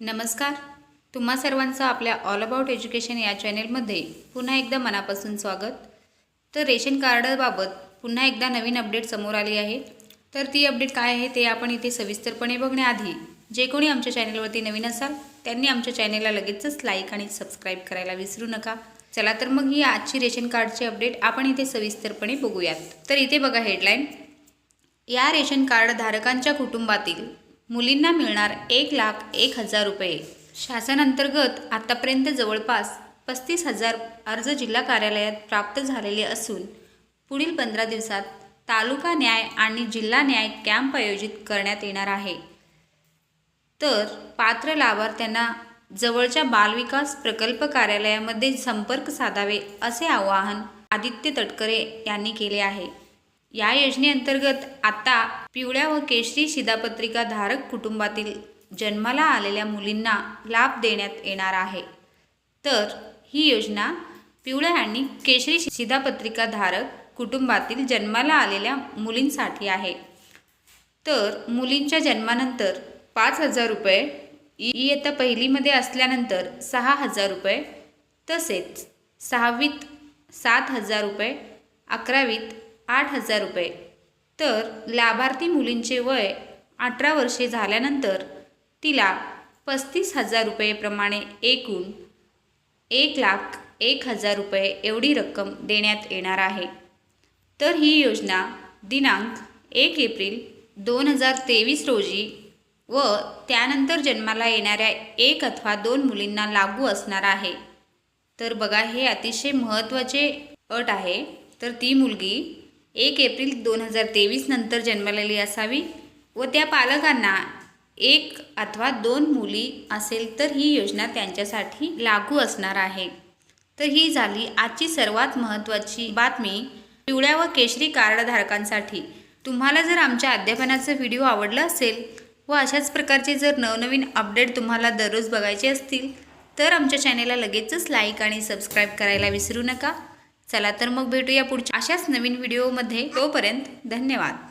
नमस्कार. तुम्हा सर्वांचं आपल्या ऑल अबाउट एज्युकेशन या चॅनेलमध्ये पुन्हा एकदा मनापासून स्वागत. तर रेशन कार्डबाबत पुन्हा एकदा नवीन अपडेट समोर आली आहे. तर ती अपडेट काय आहे ते आपण इथे सविस्तरपणे बघण्याआधी जे कोणी आमच्या चॅनेलवरती नवीन असाल त्यांनी आमच्या चॅनेलला लगेचच लाईक आणि सबस्क्राईब करायला विसरू नका. चला तर मग ही आजची रेशन कार्डची अपडेट आपण इथे सविस्तरपणे बघूयात. तर इथे बघा हेडलाईन. या रेशन कार्ड धारकांच्या कुटुंबातील मुलींना मिळणार एक लाख एक हजार रुपये. शासनांतर्गत आतापर्यंत जवळपास पस्तीस हजार अर्ज जिल्हा कार्यालयात प्राप्त झालेले असून पुढील पंधरा दिवसात तालुका न्याय आणि जिल्हा न्याय कॅम्प आयोजित करण्यात येणार आहे. तर पात्र लाभार्थ्यांना जवळच्या बालविकास प्रकल्प कार्यालयामध्ये संपर्क साधावे असे आवाहन आदित्य तटकरे यांनी केले आहे. या योजनेअंतर्गत आता पिवळ्या व केशरी शिधापत्रिका धारक कुटुंबातील जन्माला आलेल्या मुलींना लाभ देण्यात येणार आहे. तर ही योजना पिवळ्या आणि केशरी शिधापत्रिका धारक कुटुंबातील जन्माला आलेल्या मुलींसाठी आहे. तर मुलींच्या जन्मानंतर पाच हजार रुपये इ- इयत्ता पहिलीमध्ये असल्यानंतर सहा हजार रुपये तसेच सहावीत सात हजार रुपये अकरावीत आठ हजार रुपये. तर लाभार्थी मुलींचे वय अठरा वर्षे झाल्यानंतर तिला पस्तीस हजार रुपयेप्रमाणे एकूण एक लाख एक हजार रुपये एवढी रक्कम देण्यात येणार आहे. तर ही योजना दिनांक एक एप्रिल दोन हजार तेवीस रोजी व त्यानंतर जन्माला येणाऱ्या एक अथवा दोन मुलींना लागू असणार आहे. तर बघा हे अतिशय महत्त्वाचे अट आहे. तर ती मुलगी एक एप्रिल दोन हजार तेवीस नंतर जन्मलेली असावी व त्या पालकांना एक अथवा दोन मुली असेल तर ही योजना त्यांच्यासाठी लागू असणार आहे. तर ही झाली आजची सर्वात महत्त्वाची बातमी पिवळ्या व केशरी कार्डधारकांसाठी. तुम्हाला जर आमच्या अध्यापनाचा व्हिडिओ आवडला असेल व अशाच प्रकारचे जर नवनवीन अपडेट तुम्हाला दररोज बघायचे असतील तर आमच्या चॅनेलला लगेचच लाईक आणि सबस्क्राईब करायला विसरू नका. चला तर मग भेटूया पुढच्या अशाच नवीन व्हिडिओमध्ये तोपर्यंत धन्यवाद.